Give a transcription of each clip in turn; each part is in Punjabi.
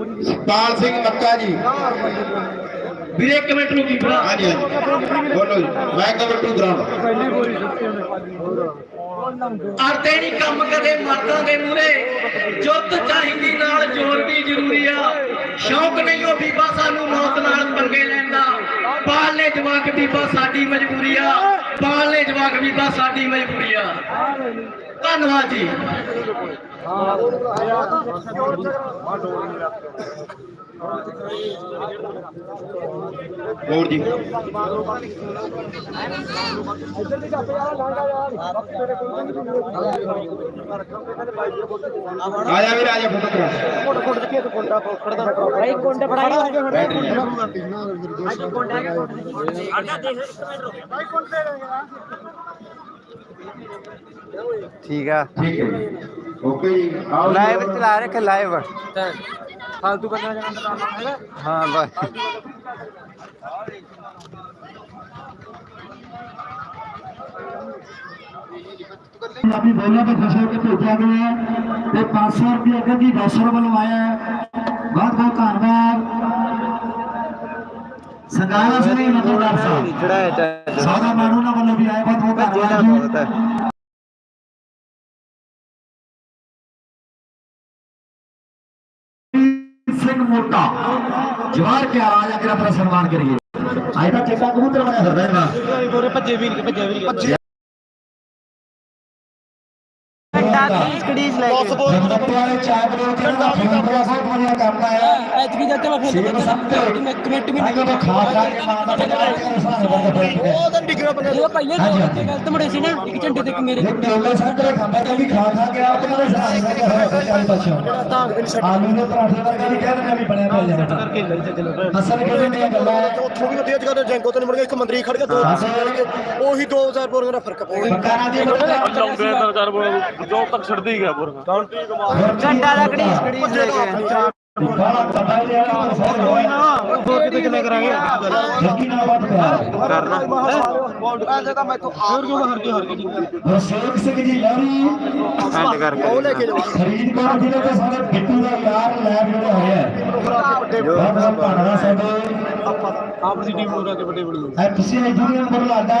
ਪਾਲ ਸਿੰਘ ਮੱਕਾ ਜੀ। ਵੀਰੇ ਇੱਕ ਮਿੰਟ ਨੂੰ ਕੀ ਭਰਾ। ਹਾਂਜੀ ਹਾਂਜੀ। ਬੋਲੋ ਮੈਂ ਕਵਰ ਟੂ ਗਰਾਊਂਡ ਅਰਦੇ ਨਹੀਂ ਕੰਮ ਕਦੇ ਮਰਦਾਂ ਦੇ ਮੂਰੇ ਜੁੱਤ ਚਾਹੀਦੀ ਨਾਲ ਜ਼ੋਰ ਵੀ ਜ਼ਰੂਰੀ ਆ। ਸ਼ੌਕ ਨਹੀਂ ਉਹ ਬੀਬਾ ਸਾਨੂੰ ਮੌਤ ਨਾਲ ਪੰਗੇ ਲੈਂਦਾ। ਪਾਲਨੇ ਜਵਾਕ ਬੀਬਾ ਸਾਡੀ ਮਜਬੂਰੀ ਆ। ਇਕਬਾਲ ਨੇ ਜਵਾਬ ਕੀਤਾ ਸਾਡੀ ਮਜਬੂਰੀ ਆ। ਧੰਨਵਾਦ ਜੀ। ਹੋਰ ਜੀ। ਇੱਧਰ ਦੀ ਕੱਪ ਯਾਰ ਲਾਂਗਾ ਯਾਰ ਤੇਰੇ ਕੋਲ ਨਹੀਂ ਆ ਜਾ ਵੀਰ ਆ ਜਾ ਫੋਟੋ ਕਰਾ। ਫੋਟ ਫੋਟ ਦੇ ਕੇ ਕੋਂਡਾ ਫੋੜਦਾ ਭਾਈ ਕੋਂਡਾ ਫੜਾਈ ਕੋਂਡਾ ਕੋਂਡਾ ਕੋਂਡਾ ਦੇਖ ਇੱਕ ਮਿੰਟ ਰੁਕ। ਭਾਈ ਕੋਂਡੇ ਠੀਕ ਆ। ਠੀਕ ਹੈ ਜੀ। ਓਕੇ ਜੀ ਆਓ। ਲਾਈਵ ਚਲਾ ਰੱਖੇ ਲਾਈਵ ਫਾਲਤੂ ਬੰਦਾ ਜਿਹੜਾ ਅੰਦਰ ਆਉਣਾ ਹੈਗਾ ਹਾਂ ਬਸ। ਪੰਜਾਬੀ ਬੋਲਾਂ ਤੋਂ ਹੋ ਕੇ ਭੇਜਿਆ ਗਿਆ ਹੈ ਤੇ 500 ਰੁਪਏ ਅੱਗੇ ਦੀ ਦੌਸਰ ਵੱਲੋਂ ਆਇਆ ਹੈ। ਬਹੁਤ ਬਹੁਤ ਧੰਨਵਾਦ। ਸੰਗਾਲਾ ਸਿੰਘ ਨੰਦੂਦਾਰ ਸਾਹਿਬ। ਚੜਾਇਆ ਚਾਹ ਸਾਦਾ ਮਾਨੂ ਨਾਲ ਵੱਲੋਂ ਵੀ ਆਏ ਬਹੁਤ ਬਹੁਤ ਧੰਨਵਾਦ ਬਹੁਤ ਜੀ ਹੈ ਸਿੰਘ ਮੋਟਾ ਜਵਾਰ ਕੇ ਆਜ ਅਗਰ ਆਪਣਾ ਸਨਮਾਨ ਕਰੀਏ। ਅੱਜ ਤਾਂ ਚਿੱਟਾ ਕਬੂਤਰ ਬਣਿਆ ਫਿਰਦਾ ਇਹਨਾਂ ਗੋਰੇ ਭੱਜੇ ਵੀ ਨਹੀਂ ਭੱਜੇ ਵੀ ਨਹੀਂ ਕੜੀਸ ਲੈ ਕੇ। ਵਾਲੇ ਬਰੋ ਜਿਹੜਾ ਦਾ ਫੋਨ ਬੜਾ ਬਹੁਤ ਵਧੀਆ ਕੰਮ ਆਇਆ? ਐਤਕੀ ਜਾ ਕੇ ਮੈਂ ਫਿਰ ਕਮੇਟੀ ਵੀ ਆਗੇ ਤਾਂ ਖਾ ਖਾ ਕੇ ਮਾਂ ਦਾ ਉਹ ਤਾਂ ਡਿਗਰਾ ਬੰਦਾ ਇਹ ਪਹਿਲੇ ਦੋ ਤੇ ਗਲਤ ਮੁੜੇ ਸੀ ਨਾ ਇੱਕ ਝੰਡੇ ਤੇ ਮੇਰੇ ਟੋਲੇ ਸੰਤਰੇ ਖਾਂਦਾ ਕਿ ਵੀ ਖਾ ਖਾ ਕੇ ਆਪ ਉਹਨਾਂ ਦੇ ਸਾਹਮਣੇ ਲੱਗਿਆ ਹੋਇਆ ਸੀ ਚਾਲੀ ਪਾਸੋਂ ਆਲੂ ਦੇ ਪਰਾਠੇ ਵਰਗਾ ਵੀ ਕਹਿੰਦੇ ਨੇ ਵੀ ਬਣਿਆ ਪਿਆ ਅਸਲ ਕਿਹੜੇ ਦੀਆਂ ਗੱਲਾਂ? ਹੈ ਉੱਥੋਂ ਵੀ ਵਧੀਆ ਜਗ੍ਹਾ ਤੇ ਜੈਂਕੋ ਤੋਂ ਮੁੜ ਕੇ ਇੱਕ ਮੰਤਰੀ ਖੜ ਗਿਆ ਦੋ ਉਹੀ 2000 ਬੋਰੀਆਂ ਦਾ ਫ਼ਰਕ ਪਊਗਾ ਬਕਾਰਾਂ ਦੀ ਜੋ तब तक छिड़ दी गया बुरखा झंडा लकड़ी खड़ी से गए ਹੋਰ ਕਿਤੇ ਕਿੰਨੇ ਕਰਾਂਗੇ ਕਰਨਾ ਪੈਸੇ ਤਾਂ ਮੈਥੋਂ ਹੋਰ ਕਿਉਂ ਹਰ ਕੇ। ਹਰ ਕੇ ਗੁਰਸੇਵਕ ਸਿੰਘ ਜੀ ਲੜੀ ਐਂਡ ਕਰਕੇ ਉਹ ਲੈ ਕੇ ਜਾਓ ਫਰੀਦਕੋਟ ਜ਼ਿਲ੍ਹੇ ਦੇ ਸਾਡੇ ਬਿੱਟੂ ਦਾ ਯਾਰ ਲੈਬ ਜਿਹੜਾ ਹੋਇਆ ਬਹੁਤ ਬਹੁਤ ਭਾਣਾ ਸਾਡੇ ਆਪਣੀ ਟੀਮ ਨੂੰ ਰਾ ਕੇ ਵੱਡੇ ਵੱਡੇ ਤੁਸੀਂ ਇਹ ਜੁਨੀਅਰ ਬਰਲਾਡਾ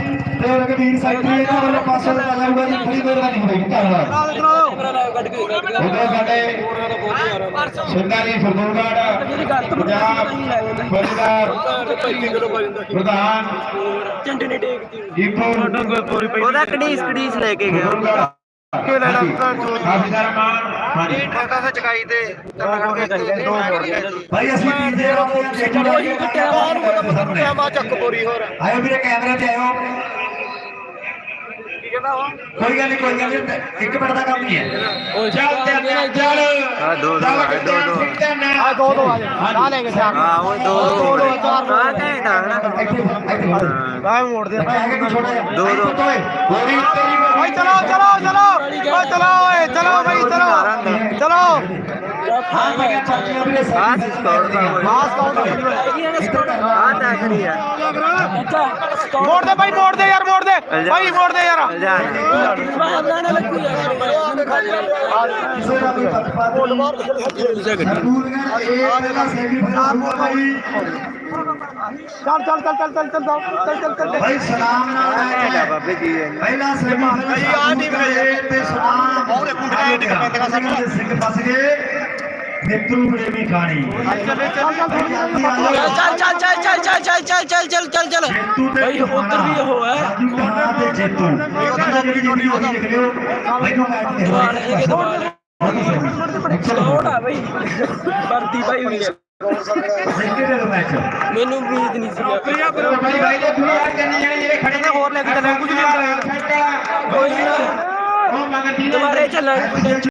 ਤੇ ਰਗਵੀਰ ਜੀ ਇਹਨਾਂ ਵੱਲੋਂ ਪਾਸੇ ਦਾ ਲੱਗੂਗਾ ਜੀ ਬੜੀ ਮਿਹਰਬਾਨੀ ਹੋਵੇਗੀ ਧੰਨਵਾਦ ਉਹਦੇ ਸਾਡੇ ਸਿੰਘਾਂ ਫਰਦੂਗੜ ਪੰਜਾਬ ਫਰੀਦਾਰ ਪ੍ਰਧਾਨ ਝੰਡੇ ਨੇ ਟੇਕਤੀ ਜੀਪੂ ਉਹਦਾ ਕੜੀਸ ਕੜੀਸ ਲੈ ਕੇ ਗਿਆ। ਕਿ ਲੈਣਾ ਕਾਫੀ ਸਾਰਾ ਮਾਨ। ਹਾਂਜੀ। ਠਾਕਾ ਸੇ ਚਕਾਈ ਤੇ ਦੋ ਮੋੜ ਭਾਈ ਅਸੀਂ ਪੀਂਦੇ ਰਹੋਗੇ ਦੇਖੋ ਬਾਹਰ ਨੂੰ ਪਤਾ ਪਤਾ ਟਾਈਮ ਆ ਚੱਕ ਬੋਰੀ ਹੋਰ। ਆਇਓ ਵੀਰੇ ਕੈਮਰੇ ਤੇ ਆਇਓ। ਕੋਈ ਗੱਲ ਨਹੀਂ ਕੋਈ ਗੱਲ ਨਹੀਂ ਇੱਕ ਮਿੰਟ ਦਾ ਕੰਮ ਨਹੀਂ ਹੈ। ਚੱਲ ਚੱਲ ਚੱਲ ਆ ਦੋ ਦੋ ਆ ਦੋ ਦੋ। ਆ ਦੋ ਦੋ ਆ ਜਾ। ਆ ਲੈ ਕੇ ਜਾ। ਹਾਂ ਉਹ ਦੋ ਦੋ ਹਾਂ। ਕਹਿੰਦਾ ਹਨਾ ਬਾਹਰ ਮੋੜ ਦੇ ਦੋ। ਦੋ ਗੋਰੀ ਤੇਰੀ ਓਏ ਚਲੋ ਚਲੋ ਚਲੋ। ਓਏ ਚਲੋ ਓਏ ਚਲੋ ਬਈ ਚਲੋ। ਚਲੋ। ਹਾਂ ਮੈਂ ਚਾਚੀਆਂ ਵੀਰੇ ਆ ਸਟੋਰ ਦਾ ਮਾਸ ਕਾਊਂਟ ਆ ਤਾਂ ਖੜੀ ਆ ਮੋੜ ਦੇ ਬਾਈ ਮੋੜ ਦੇ ਯਾਰ ਮੋੜ ਦੇ ਬਾਈ ਮੋੜ ਦੇ ਯਾਰ ਜਾਣ ਕਿਸੇ ਦਾ ਵੀ ਪੱਖਪਾਤ ਸਰਦੂਲਗੜ੍ਹ ਇਹ ਪਹਿਲਾ ਸੈਮੀਫਾਈਨਲ ਹੋਊਗਾ ਭਾਈ ਚੱਲ ਚੱਲ ਚੱਲ ਚੱਲ ਚੱਲ ਚੱਲ ਚੱਲ ਚੱਲ ਚੱਲ ਭਾਈ ਸਲਾਮ ਨਾਲ ਹੈਗਾ ਆਇਆ ਬਾਬੇ ਭਾਈ ਉਹਦੇ ਦੇ ਚੱਲ ਚੱਲ ਚੱਲ ਚੱਲ ਚੱਲ ਚੱਲ ਚੱਲ ਚੱਲ ਚੱਲ ਚੱਲ ਜੇਤੂ ਤੇ ਭਾਈ ਉੱਧਰ ਵੀ ਉਹ ਹੈ ਸਾਧੂ ਕਹਾਂ ਤੇ ਜੇਤੂ ਉਹਨਾਂ ਜਿਹੜੀ ਜੁੜੀ ਹੋਈ ਲਿਖ ਲਿਓ ਮੈਨੂੰ ਮੈਚ ਤੇ ਕਮਾਲ ਹੈ ਕਿ ਲੋੜ ਆ ਬਈ ਵਰਦੀ ਪਾਈ ਹੋਈ ਹੈ ਦਾ ਮੈਨੂੰ ਉਮੀਦ ਨਹੀਂ ਸੀ ਭਾਈ ਭਾਈ ਦੇ ਪੂਰੇ ਹੱਥ ਕਰਨੀ ਜਾਣੀ ਜਿਹੜੇ ਖੜੇ ਨੇ ਹੋਰ ਲੈ ਕੇ ਚੱਲੇ ਕੁਝ ਨਹੀਂ ਕੋਈ ਨਾ ਉਹ ਮੰਗਦੀ ਦੁਬਾਰੇ ਚੱਲਾਂਗੇ